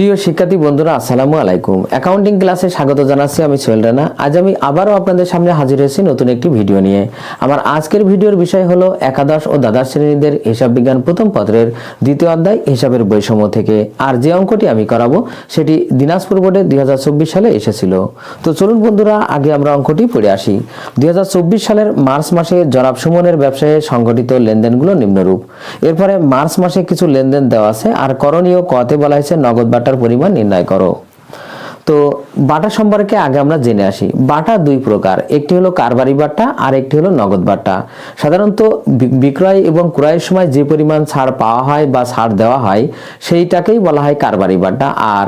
প্রিয় শিক্ষার্থী বন্ধুরা, আসসালামু আলাইকুম। অ্যাকাউন্টিং ক্লাসে স্বাগত জানাচ্ছি আমি সোহেল রানা। আজ আমি আবারও আপনাদের সামনে হাজির হয়েছি নতুন একটি ভিডিও নিয়ে। আমার আজকের ভিডিওর বিষয় হলো একাদশ ও দ্বাদশ শ্রেণীদের হিসাব বিজ্ঞান প্রথম পত্রের দ্বিতীয় অধ্যায় হিসাবের বৈষম্য থেকে। আর যে অঙ্কটি আমি করাবো, সেটি দিনাজপুর বোর্ডে দুই হাজার চব্বিশ সালে এসেছিল। তো চলুন বন্ধুরা, আগে আমরা অঙ্কটি পড়ে আসি। দুই হাজার চব্বিশ সালের মার্চ মাসে জনাব সুমনের ব্যবসায়ে সংগঠিত লেনদেনগুলো নিম্নরূপ। এরপরে মার্চ মাসে কিছু লেনদেন দেওয়া আছে, আর করণীয় কতে বলা হয়েছে নগদ বাটার পরিমাণ নির্ণয় করো। তো বাটা সম্পর্কে আগে আমরা জেনে আসি। বাটা দুই প্রকার, একটি হলো কারবারি বাটা আর একটি হলো নগদ বাটা। সাধারণত বিক্রয় এবং ক্রয়ের সময় যে পরিমাণ ছাড় পাওয়া হয় বা ছাড় দেওয়া হয়, সেইটাকেই বলা হয় কারবারি বাটা। আর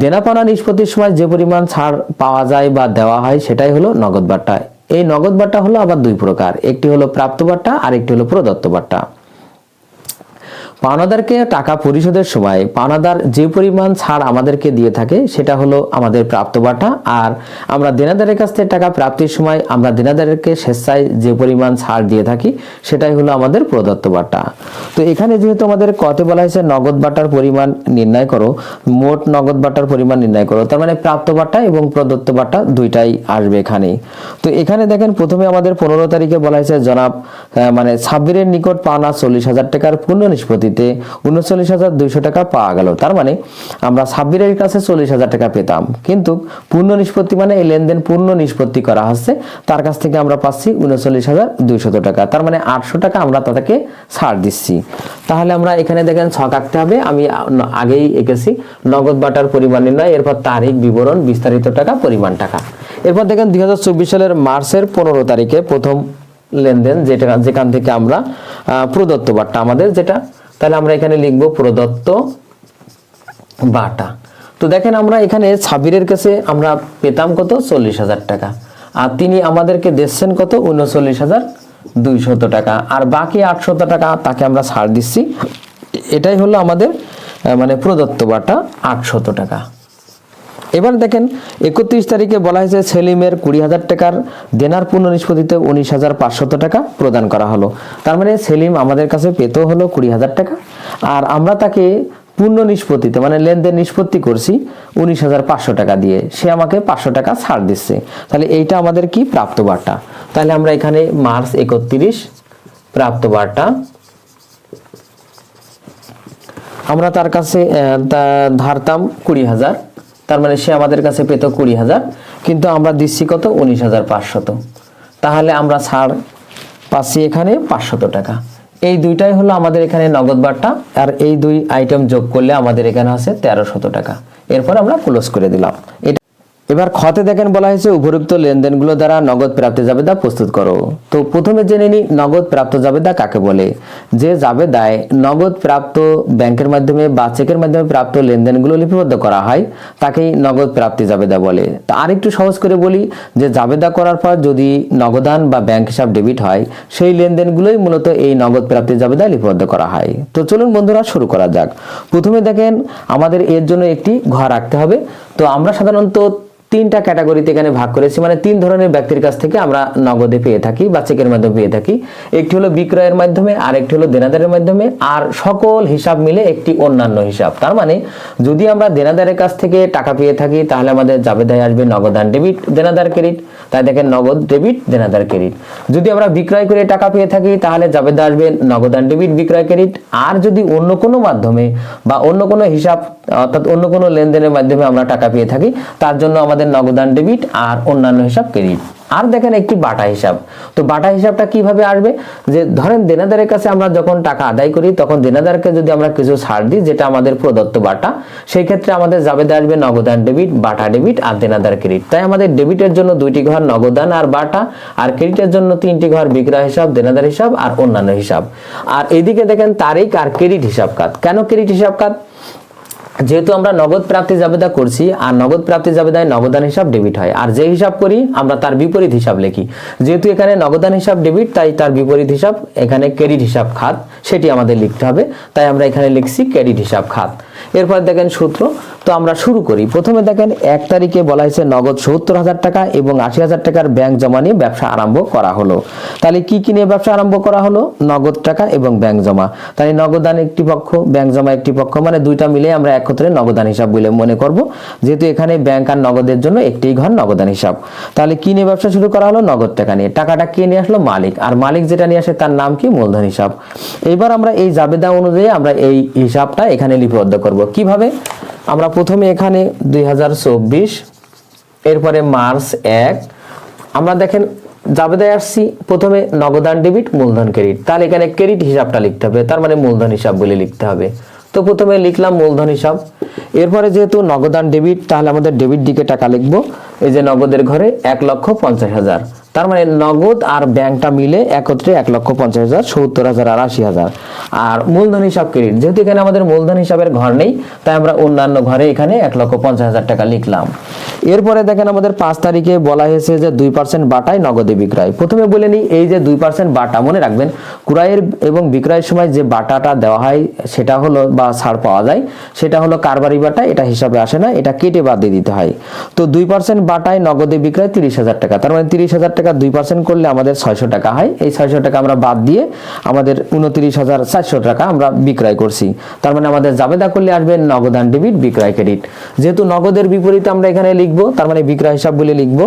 দেনাপানা নিষ্পত্তির সময় যে পরিমাণ ছাড় পাওয়া যায় বা দেওয়া হয়, সেটাই হলো নগদ বাটা। এই নগদ বাটা হলো আবার দুই প্রকার, একটি হলো প্রাপ্ত বাটা আর একটি হলো প্রদত্ত বাটা। পাওনাদারকে টাকা পরিশোধের সময় পাওনাদার যে পরিমাণ ছাড় আমাদেরকে দিয়ে থাকে, সেটা হলো আমাদের প্রাপ্ত বাটা। আর আমরা দেনাদারের কাছ থেকে টাকা প্রাপ্তির সময় আমরা দেনাদারকে স্বেচ্ছায় যে পরিমাণ ছাড় দিয়ে থাকি, সেটাই হলো আমাদের প্রদত্ত বাটা। তো এখানে যেহেতু আমাদের কতে বলা হয়েছে, নগদ বাটার পরিমাণ নির্ণয় করো, মোট নগদ বাটার পরিমাণ নির্ণয় করো, তার মানে প্রাপ্ত বাটা এবং প্রদত্ত বাটা দুইটাই আসবে এখানে তো এখানে দেখেন প্রথমে আমাদের পনেরো তারিখে বলা হয়েছে, জনাব মানে সাব্বিরের নিকট পাওনা চল্লিশ হাজার টাকার পূর্ণ নিষ্পত্তিতে উনচল্লিশ হাজার দুইশো টাকা পাওয়া গেল। তার মানে আমরা সাব্বিরের কাছে চল্লিশ হাজার টাকা পেতাম। কিন্তু পূর্ণ নিষ্পত্তি মানে এই লেনদেন পূর্ণ নিষ্পত্তি করা হচ্ছে। তার কাছ থেকে আমরা পাচ্ছি উনচল্লিশ হাজার দুইশত টাকা। তার মানে আটশো টাকা আমরা তাদেরকে ছাড় দিচ্ছি। তাহলে আমরা এখানে দেখেন ছক আঁকতে হবে। আমি আগেই এঁকেছি। নগদ বাটার পরিমাণ নির্ণয়, এরপর তারিখ, বিবরণ, বিস্তারিত টাকা, পরিমাণ টাকা। এরপর দেখেন দুই হাজার চব্বিশ সালের মার্চের পনেরো তারিখে প্রথম লেনদেন যেটা যেখান থেকে আমরা প্রদত্ত বাট্টা আমাদের যেটা তাহলে আমরা এখানে লিখব প্রদত্ত বাটা। তো দেখেন আমরা এখানে সাবিরের কাছে আমরা পেতাম কত? চল্লিশ হাজার টাকা। আর তিনি আমাদেরকে দিচ্ছেন কত? উনচল্লিশ হাজার দুইশত টাকা। আর বাকি আটশত টাকা তাকে আমরা ছাড় দিচ্ছি। এটাই হলো আমাদের মানে প্রদত্ত বাটা আটশত টাকা। এবার দেখেন, একত্রিশ তারিখে বলা হয়েছে সেলিমের কুড়ি হাজার টাকার দেনার পূর্ণ নিষ্পত্তিতে উনিশ হাজার পাঁচশত টাকা প্রদান করা হলো। তার মানে সেলিম আমাদের কাছে পেতে হলো কুড়ি হাজার টাকা, আর আমরা তাকে পূর্ণ নিষ্পত্তিতে মানে লেনদেন নিষ্পত্তি করছি উনিশ হাজার পাঁচশো টাকা দিয়ে। সে আমাকে পাঁচশো টাকা ছাড় দিচ্ছে। তাহলে এইটা আমাদের কি প্রাপ্ত বার্তা? তাহলে আমরা এখানে মার্চ একত্রিশ প্রাপ্ত বার্তা। আমরা তার কাছে ধারতাম কুড়ি হাজার। তার মানে সে আমাদের কাছে পেত কুড়ি হাজার, কিন্তু আমরা দিচ্ছি কত? উনিশ হাজার পাঁচশত। তাহলে আমরা ছাড় পাচ্ছি এখানে পাঁচশত টাকা। এই দুইটাই হলো আমাদের এখানে নগদ বার্তা আর এই দুই আইটেম যোগ করলে আমাদের এখানে আছে তেরোশত টাকা। এরপর আমরা ক্লোজ করে দিলাম। এটা এবার খতে দেখেন বলা হয়েছে, উপরোক্ত লেনদেনগুলো দ্বারা নগদ প্রাপ্তি জাবেদা প্রস্তুত করো। তো প্রথমে জেনে নি নগদ প্রাপ্ত জাবেদা কাকে বলে? যে জাবেদায় নগদ প্রাপ্ত ব্যাংকের মাধ্যমে বা চেকের মাধ্যমে প্রাপ্ত লেনদেনগুলো লিপিবদ্ধ করা হয়, তাকেই নগদ প্রাপ্তি জাবেদা বলে। তা আরেকটু সহজ করে বলি, যে জাবেদা করার পর যদি নগদান বা ব্যাংক হিসাব ডেবিট হয়, সেই লেনদেনগুলোই মূলত এই নগদ প্রাপ্তি জাবেদা লিপিবদ্ধ করা হয়। তো চলুন বন্ধুরা, শুরু করা যাক। প্রথমে দেখেন, আমাদের এর জন্য একটি ঘর রাখতে হবে। তো আমরা সাধারণত তিনটা ক্যাটাগরিতে এখানে ভাগ করেছি। মানে তিন ধরনের ব্যক্তির কাছ থেকে আমরা নগদে পেয়ে থাকি বা চেকের মাধ্যমে পেয়ে থাকি। একটি হলো বিক্রয়ের মাধ্যমে আর একটি হলো দেনাদারের মাধ্যমে। আর সকল হিসাব মিলে একটি অন্যান্য হিসাব। তার মানে যদি আমরা দেনাদারের কাছ থেকে টাকা পেয়ে থাকি, তাহলে আমাদের জাবেদায় আসবে নগদান ডেবিট, দেনাদার ক্রেডিট। তাই দেখেন, নগদ, ডেবিট, দেনাদার ক্রেডিট। যদি আমরা বিক্রয় করে টাকা পেয়ে থাকি, তাহলে জাবেদা আসবে নগদান ডেবিট, বিক্রয় ক্রেডিট। আর যদি অন্য কোনো মাধ্যমে বা অন্য কোনো হিসাব, অর্থাৎ অন্য কোনো লেনদেনের মাধ্যমে আমরা টাকা পেয়ে থাকি, তার জন্য আমাদের নগদান ডেবিট আর অন্যান্য হিসাব ক্রেডিট। আর দেখেন একটি বাটা হিসাব। তো বাটা হিসাবটা কীভাবে আসবে? যে ধরেন দেনাদারের কাছে আমরা যখন টাকা আদায় করি, তখন দেনাদারকে যদি আমরা কিছু ছাড় দিই, যেটা আমাদের প্রদত্ত বাটা, সেই ক্ষেত্রে আমাদের জাবেদা আসবে নগদান ডেবিট, বাটা ডেবিট আর দেনাদার ক্রেডিট। তাই আমাদের ডেবিটের জন্য দুইটি ঘর নগদান আর বাটা, আর ক্রেডিটের জন্য তিনটি ঘর বিক্রয় হিসাব, দেনাদার হিসাব আর অন্যান্য হিসাব। আর এদিকে দেখেন তারিখ আর ক্রেডিট হিসাব কাত কেন ক্রেডিট হিসাব কাত যেহেতু আমরা নগদ প্রাপ্তি জাবেদা করছি, আর নগদ প্রাপ্তি জাবেদায় নগদান হিসাব ডেবিট হয়। আর যে হিসাব করি, আমরা তার বিপরীত হিসাব লিখি। যেহেতু এখানে নগদান হিসাব ডেবিট তাই তার বিপরীত হিসাব, এখানে ক্রেডিট হিসাব খাত, সেটি আমাদের লিখতে হবে। তাই আমরা এখানে লিখছি ক্রেডিট হিসাব খাত। এরপর দেখেন সূত্র তো আমরা শুরু করি। প্রথমে দেখেন, এক তারিখে বলা হয়েছে নগদ সত্তর হাজার টাকা এবং আশি হাজার টাকার ব্যাংক জমা নিয়ে ব্যবসা আরম্ভ করা হলো। তাহলে কি কি নিয়ে ব্যবসা আরম্ভ করা হলো? নগদ টাকা এবং ব্যাংক জমা। তাহলে নগদান একটি পক্ষ, ব্যাংক জমা একটি পক্ষ মানে দুইটা মিলে আমরা একত্রে নগদান হিসাব বলে মনে করব। যেহেতু এখানে ব্যাংক আর নগদের জন্য একটি ঘর, নগদান হিসাব। তাহলে কি নিয়ে ব্যবসা শুরু করা হলো? নগদ টাকা নিয়ে। টাকাটা কে নিয়ে আসলো? মালিক। আর মালিক যেটা নিয়ে আসে, তার নাম কি? মূলধন হিসাব। এবার আমরা এই জাবেদা অনুযায়ী আমরা এই হিসাবটা এখানে লিপিবদ্ধ করব। কীভাবে? আমরা প্রথমে এখানে দুই হাজার চব্বিশ, এরপরে মার্চ এক। আমরা দেখেন জাবেদায় আসছি প্রথমে নগদান ডেবিট, মূলধন ক্রেডিট। তাহলে এখানে ক্রেডিট হিসাবটা লিখতে হবে, তার মানে মূলধন হিসাব বলে লিখতে হবে। তো প্রথমে লিখলাম মূলধন হিসাব। এরপরে যেহেতু নগদান ডেবিট, তাহলে আমাদের ডেবিট দিকে টাকা লিখব। এই যে নগদের ঘরে এক লক্ষ পঞ্চাশ হাজার। তার মানে নগদ আর ব্যাংকটা মিলে একত্রে এক লক্ষ পঞ্চাশ হাজার, সত্তর হাজার আর আশি হাজার। আর মূলধন হিসাব ক্রেডিট যেহেতু এখানে আমাদের মূলধন হিসাবের ঘর নেই, তাই আমরা অন্যান্য ঘরে এখানে এক লক্ষ পঞ্চাশ হাজার টাকা লিখলাম। এরপরে দেখেন আমাদের পাঁচ তারিখে বলা হয়েছে যে দুই পার্সেন্ট বাটায় নগদে বিক্রয়। প্রথমে বলে নিই, এই যে দুই পার্সেন্ট বাটা, মনে রাখবেন, ক্রয়ের এবং বিক্রয়ের সময় যে বাটাটা দেওয়া হয়, সেটা হলো বা ছাড় পাওয়া যায়, সেটা হলো কারবারি বাটা, এটা হিসাবে আসে না, এটা কেটে বাদ দিয়ে দিতে হয়। তো দুই পার্সেন্ট বাটায় নগদে বিক্রয় তিরিশ হাজার টাকা, তার মানে তিরিশ হাজার টাকা, দুই পার্সেন্ট করলে আমাদের ছয়শো টাকা হয়। এই ছয়শো টাকা আমরা বাদ দিয়ে আমাদের উনত্রিশ হাজার চারশো টাকা আমরা বিক্রয় করছি। তার মানে আমাদের জাবেদা করলে আসবে নগদান ডেবিট বিক্রয় ক্রেডিট যেহেতু নগদের বিপরীতে আমরা এখানে লিখব, তার মানে বিক্রয় হিসাব বলে লিখব।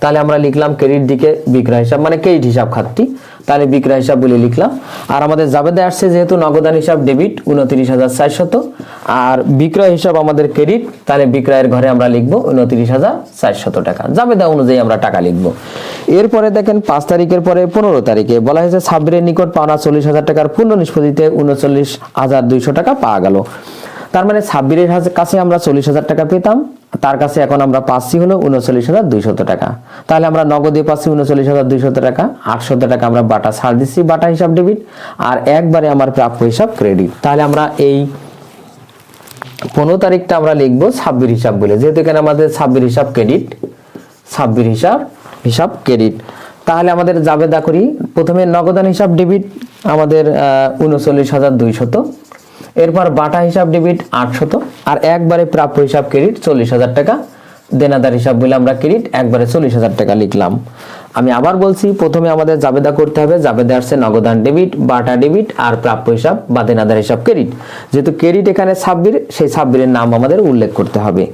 তাহলে আমরা লিখলাম ক্রেডিট দিকে বিক্রয় হিসাব মানে ক্রেডিট হিসাব খাতটি। তাহলে বিক্রয় হিসাব বলে লিখলাম। আর আমাদের জাবেদা আসছে যেহেতু নগদান হিসাব ডেবিট উনত্রিশ হাজার চারশত, আর বিক্রয় হিসাব আমাদের ক্রেডিট তাহলে বিক্রয়ের ঘরে আমরা লিখব উনত্রিশ হাজার চারশত টাকা। জাবেদা অনুযায়ী আমরা টাকা লিখব। এরপরে দেখেন পাঁচ তারিখের পরে পনেরো তারিখে বলা হয়েছে সাব্বিরের নিকট পাওনা চল্লিশ হাজার টাকার পূর্ণ নিষ্পত্তিতে উনচল্লিশ হাজার দুইশো টাকা পাওয়া গেল। তার মানে সাব্বিরের কাছে আমরা চল্লিশ হাজার টাকা পেতাম, তার কাছে এখন আমরা পাচ্ছি হলো উনচল্লিশ হাজার দুইশত টাকা। তাহলে আমরা নগদে পাচ্ছি উনচল্লিশ হাজার দুইশত টাকা, আটশত টাকা আমরা বাটা ছাড় দিচ্ছি, বাটা হিসাব ডেবিট আর একবারে আমার প্রাপ্য হিসাব ক্রেডিট তাহলে আমরা এই পনেরো তারিখটা আমরা লিখব ছাব্বির হিসাব বলে। যেহেতু এখানে আমাদের ছাব্বির হিসাব ক্রেডিট ছাব্বির হিসাব হিসাব ক্রেডিট তাহলে আমাদের জাবেদা করি। প্রথমে নগদান হিসাব ডেবিট আমাদের উনচল্লিশ হাজার দুইশত এরপর বাটা হিসাব ডেবিট আটশত, আর একবারে প্রাপ্য হিসাব ক্রেডিট চল্লিশ হাজার টাকা। দেনাদার হিসাব বলে আমরা ক্রেডিট একবারে চল্লিশ হাজার টাকা লিখলাম। আমি আবার বলছি, প্রথমে আমাদের জাবেদা করতে হবে। জাবেদা আসছে নগদান ডেবিট বাটা ডেবিট আর প্রাপ্য হিসাব বা দেনাদার হিসাব ক্রেডিট যেহেতু ক্রেডিট এখানে সাব্বির সেই সাব্বিরের নাম আমাদের উল্লেখ করতে হবে।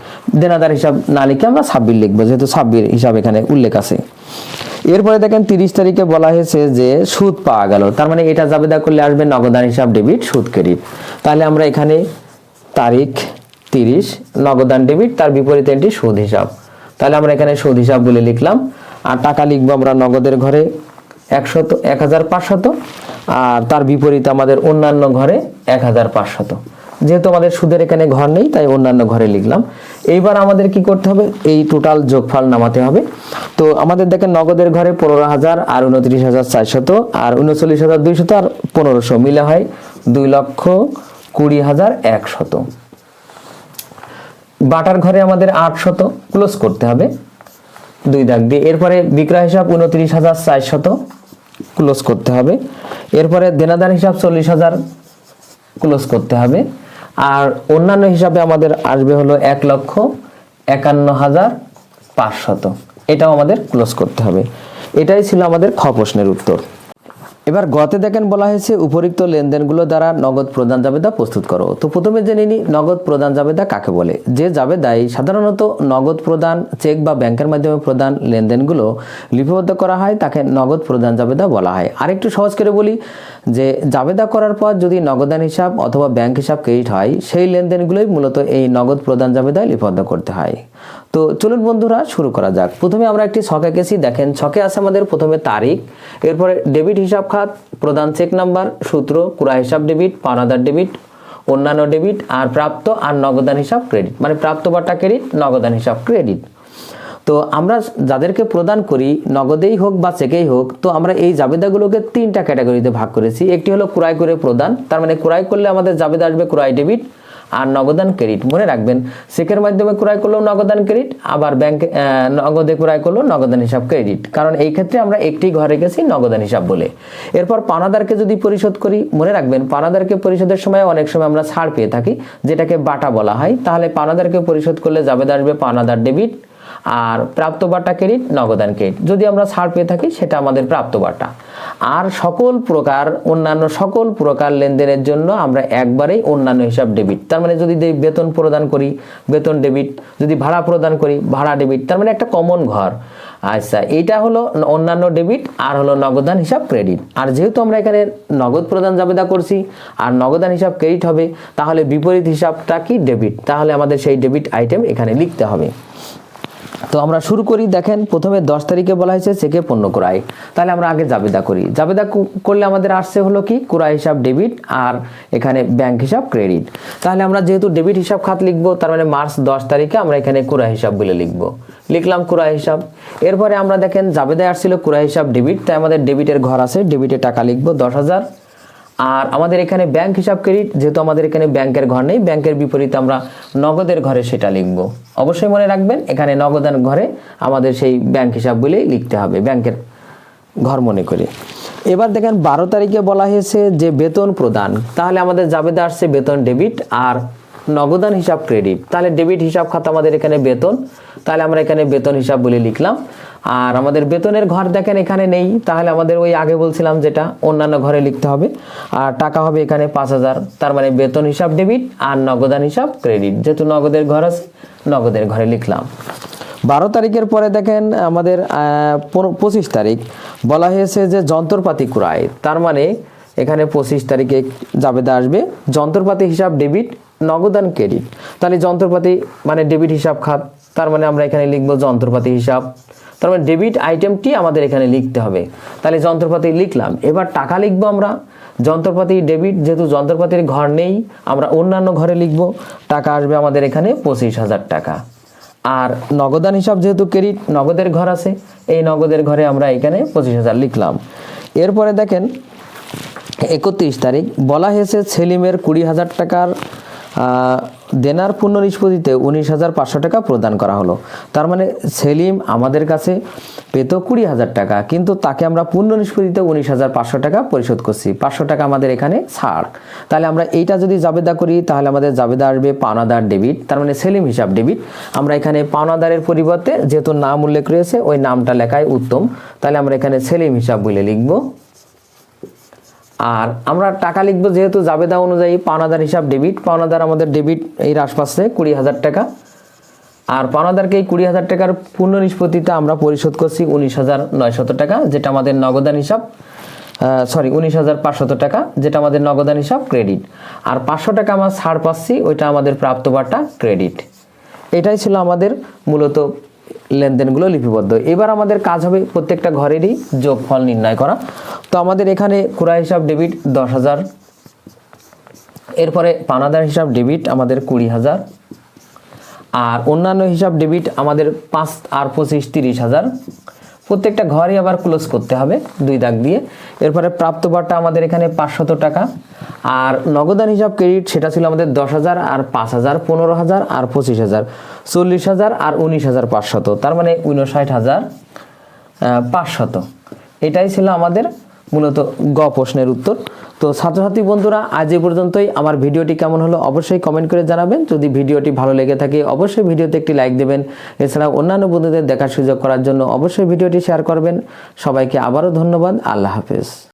দেনাদার হিসাব না লিখে আমরা সাব্বির লিখব, যেহেতু সাব্বির হিসাব এখানে উল্লেখ আছে। এরপরে দেখেন তিরিশ তারিখে বলা হয়েছে যে সুদ পাওয়া গেল। তার মানে এটা জাবেদা করলে আসবে নগদান হিসাব ডেবিট সুদ ক্রেডিট তাহলে আমরা এখানে তারিখ তিরিশ, নগদান ডেবিট তার বিপরীতে এটি সুদ হিসাব। তাহলে আমরা এখানে সুদ হিসাব বলে লিখলাম। আর টাকা লিখব আমরা নগদের ঘরে একশত, এক হাজার পাঁচশত, আর তার বিপরীতে আমাদের অন্যান্য ঘরে এক হাজার পাঁচশত। যেহেতু আমাদের সুদের এখানে ঘর নেই, তাই অন্যান্য ঘরে লিখলাম। এইবার আমাদের কি করতে হবে? এই টোটাল যোগফল নামাতে হবে। তো আমাদের দেখেন নগদের ঘরে পনেরো হাজার আর উনত্রিশ হাজার চারশত আর উনচল্লিশ হাজার দুইশত আর পনেরোশো। মিলে হয় দুই লক্ষ কুড়ি হাজার একশত। বাটার ঘরে আমাদের আটশত ক্লোজ করতে হবে। দুই দাগ দিয়ে। এরপরে বিক্রয় হিসাব উনত্রিশ হাজার চারশত ক্লোজ করতে হবে। এরপরে দেনাদার হিসাব চল্লিশ হাজার ক্লোজ করতে হবে। আর অন্যান্য হিসাবে আমাদের আসবে হলো এক লক্ষ একান্ন হাজার পাঁচশত। এটাও আমাদের ক্লোজ করতে হবে। এটাই ছিল আমাদের খ প্রশ্নের উত্তর। এবার গতে দেখেন বলা হয়েছে, উপরিক্ত লেনদেনগুলো দ্বারা নগদ প্রদান জাবেদা প্রস্তুত করো। তো প্রথমে জেনে নিই নগদ প্রদান জাবেদা কাকে বলে? যে জাবেদায় সাধারণত নগদ প্রদান, চেক বা ব্যাংকের মাধ্যমে প্রদান লেনদেনগুলো লিপিবদ্ধ করা হয়, তাকে নগদ প্রদান জাবেদা বলা হয়। আরেকটু সহজ করে বলি, যে জাবেদা করার পর যদি নগদান হিসাব অথবা ব্যাংক হিসাব ক্রেডিট হয়, সেই লেনদেনগুলোই মূলত এই নগদ প্রদান জাবেদায় লিপিবদ্ধ করতে হয়। তো চলুন বন্ধুরা, শুরু করা যাক। প্রথমে আমরা একটি ছকে গেছি, দেখেন ছকে আছে আমাদের প্রথমে তারিখ, এরপরে ডেবিট হিসাব খাত, প্রধান চেক নাম্বার, সূত্র, কুড়া হিসাব ডেবিট পাওনাদার ডেবিট, অন্যান্য ডেবিট, আর প্রাপ্ত আর নগদান হিসাব ক্রেডিট মানে প্রাপ্ত বাটা ক্রেডিট, নগদান হিসাব ক্রেডিট। তো আমরা যাদেরকে প্রদান করি, নগদেই হোক বা চেকেই হোক, তো আমরা এই জাবেদাগুলোকে তিনটা ক্যাটাগরিতে ভাগ করেছি। একটি হলো ক্রয় করে প্রদান, তার মানে ক্রয় করলে আমাদের জাবেদা আসবে ক্রয় ডেবিট আর নগদান ক্রেডিট মনে রাখবেন। চেকের মাধ্যমে ক্রয় করলেও নগদান ক্রেডিট, আবার ব্যাংক নগদে ক্রয় করলেও নগদান হিসাব ক্রেডিট। কারণ এই ক্ষেত্রে আমরা একটি ঘরে গেছি নগদান হিসাব বলে। এরপর পানাদারকে যদি পরিশোধ করি, মনে রাখবেন পানাদারকে পরিশোধের সময় অনেক সময় আমরা ছাড় পেয়ে থাকি, যেটাকে বাটা বলা হয়। তাহলে পানাদারকে পরিশোধ করলে যাবে আসবে পানাদার ডেবিট আর প্রাপ্ত বাটা ক্রেডিট নগদান ক্রেডিট যদি আমরা ছাড় পেয়ে থাকি, সেটা আমাদের প্রাপ্ত বাটা আর সকল প্রকার, অন্যান্য সকল প্রকার লেনদেনের জন্য আমরা একবারেই অন্যান্য হিসাব ডেবিট তার মানে যদি বেতন প্রদান করি, বেতন ডেবিট যদি ভাড়া প্রদান করি, ভাড়া ডেবিট তার মানে একটা কমন ঘর। আচ্ছা এইটা হলো অন্যান্য ডেবিট আর হলো নগদান হিসাব ক্রেডিট আর যেহেতু আমরা এখানে নগদ প্রদান জাবেদা করছি, আর নগদান হিসাব ক্রেডিট হবে, তাহলে বিপরীত হিসাবটা কি ডেবিট তাহলে আমাদের সেই ডেবিট আইটেম এখানে লিখতে হবে। তো আমরা শুরু করি, দেখেন, প্রথমে দশ তারিখে বলা হয়েছে চেকে পণ্য ক্রয়। তাহলে আমরা আগে জাবেদা করি। জাবেদা করলে আমাদের আসছে হলো কি? ক্রয় হিসাব ডেবিট আর এখানে ব্যাংক হিসাব ক্রেডিট। তাহলে আমরা যেহেতু ডেবিট হিসাব খাত লিখব, তার মানে মার্চ দশ তারিখে আমরা এখানে ক্রয় হিসাব বলে লিখব। লিখলাম ক্রয় হিসাব। এরপরে আমরা দেখেন, জাবেদায় আসছিল ক্রয় হিসাব ডেবিট, তাই আমাদের ডেবিটের ঘর আছে ডেবিটে টাকা লিখব দশ হাজার। আর আমাদের এখানে ব্যাংক হিসাব ক্রেডিট যেহেতু আমাদের এখানে ব্যাংকের ঘর নেই ব্যাংকের বিপরীতে আমরা নগদের ঘরে সেটা লিখব। অবশ্যই মনে রাখবেন, এখানে নগদান ঘরে আমাদের সেই ব্যাংক হিসাব বলেই লিখতে হবে ব্যাংকের ঘর মনে করে। এবার দেখেন, বারো তারিখে বলা হয়েছে যে বেতন প্রদান, তাহলে আমাদের জাবেদা আসছে বেতন ডেবিট আর নগদান হিসাব ক্রেডিট তাহলে ডেবিট হিসাব খাতা আমাদের এখানে বেতন, তাহলে আমরা এখানে বেতন হিসাব বলে লিখলাম। আর আমাদের বেতনের ঘর দেখেন এখানে নেই। তাহলে আমাদের ওই আগে বলছিলাম যেটা, অন্যান্য ঘরে লিখতে হবে। আর টাকা হবে এখানে পাঁচ হাজার। তার মানে বেতন হিসাব ডেবিট আর নগদান হিসাব ক্রেডিট। যেহেতু নগদের ঘর আছে, নগদের ঘরে লিখলাম। বারো তারিখের পরে দেখেন আমাদের পঁচিশ তারিখ। বলা হয়েছে যে যন্ত্রপাতি ক্রয়। তার মানে এখানে পঁচিশ তারিখে জাবেদা আসবে। যন্ত্রপাতি হিসাব ডেবিট, নগদান ক্রেডিট। তাহলে যন্ত্রপাতি মানে ডেবিট হিসাব খাত। তার মানে আমরা এখানে লিখব যন্ত্রপাতি হিসাব। তার মানে ডেবিট আইটেমটি আমাদের এখানে লিখতে হবে। তাহলে যন্ত্রপাতি লিখলাম। এবার টাকা লিখব আমরা। যন্ত্রপাতি ডেবিট যেহেতু যন্ত্রপাতির ঘর নেই, আমরা অন্যান্য ঘরে লিখব। টাকা আসবে আমাদের এখানে পঁচিশ হাজার টাকা। আর নগদান হিসাব যেহেতু ক্রেডিট, নগদের ঘর আছে, এই নগদের ঘরে আমরা এখানে পঁচিশ হাজার লিখলাম। এরপরে দেখেন, একত্রিশ তারিখ, বলা হয়েছে সেলিমের কুড়ি হাজার টাকার দেনার পূর্ণ নিষ্পত্তিতে উনিশ হাজার পাঁচশো টাকা প্রদান করা হলো। তার মানে সেলিম আমাদের কাছে পেত কুড়ি হাজার টাকা, কিন্তু তাকে আমরা পূর্ণ নিষ্পত্তিতে উনিশ হাজার পাঁচশো টাকা পরিশোধ করছি। পাঁচশো টাকা আমাদের এখানে ছাড়। তাহলে আমরা এইটা যদি জাবেদা করি, তাহলে আমাদের জাবেদা আসবে পাওনাদার ডেবিট। তার মানে সেলিম হিসাব ডেবিট। আমরা এখানে পাওনাদারের পরিবর্তে যেহেতু নাম উল্লেখ রয়েছে, ওই নামটা লেখাই উত্তম। তাহলে আমরা এখানে সেলিম হিসাব বলে লিখব আর আমরা টাকা লিখব যেহেতু জাবেদা অনুযায়ী পাওনাদার হিসাব ডেবিট পাওনাদার আমাদের ডেবিট এই হ্রাস পাচ্ছে কুড়ি হাজার টাকা। আর পাওনাদারকে এই কুড়ি হাজার টাকার পূর্ণ নিষ্পত্তিতে আমরা পরিশোধ করছি উনিশ হাজার নয়শত টাকা, যেটা আমাদের নগদান হিসাব সরি উনিশ হাজার পাঁচশত টাকা, যেটা আমাদের নগদান হিসাব ক্রেডিট আর পাঁচশো টাকা আমরা ছাড় পাচ্ছি, ওইটা আমাদের প্রাপ্ত বার্তা ক্রেডিট এটাই ছিল আমাদের মূলত লেনদেনগুলো লিপিবদ্ধ। এবার আমাদের কাজ হবে প্রত্যেকটা ঘরেরই যোগফল নির্ণয় করা। তো আমাদের এখানে কুড়া হিসাব ডেবিট দশ হাজার, এরপরে পানাদার হিসাব ডেবিট আমাদের কুড়ি হাজার, আর অন্যান্য হিসাব ডেবিট আমাদের পাঁচ আর পঁচিশ তিরিশ হাজার। প্রত্যেকটা ঘরই আবার ক্লোজ করতে হবে, দুই দাগ দিয়ে। এরপরে প্রাপ্ত বার্তা আমাদের এখানে পাঁচশত টাকা। আর নগদান হিসাব ক্রেডিট সেটা ছিল আমাদের দশ হাজার, আর পাঁচ হাজার, পনেরো হাজার, আর পঁচিশ হাজার। চল্লিশ হাজার, আর উনিশ হাজার পাঁচশত। তার মানে উনষাট হাজার পাঁচশত। এটাই ছিল আমাদের মূলত গ প্রশ্নের উত্তর। তো ছাত্রছাত্রী বন্ধুরা, আজ এ পর্যন্তই। আমার ভিডিওটি কেমন হলো অবশ্যই কমেন্ট করে জানাবেন। যদি ভিডিওটি ভালো লেগে থাকে, অবশ্যই ভিডিওতে একটি লাইক দেবেন। এছাড়া অন্যান্য বন্ধুদের দেখার সুযোগ করার জন্য অবশ্যই ভিডিওটি শেয়ার করবেন। সবাইকে আবারও ধন্যবাদ। আল্লাহ হাফেজ।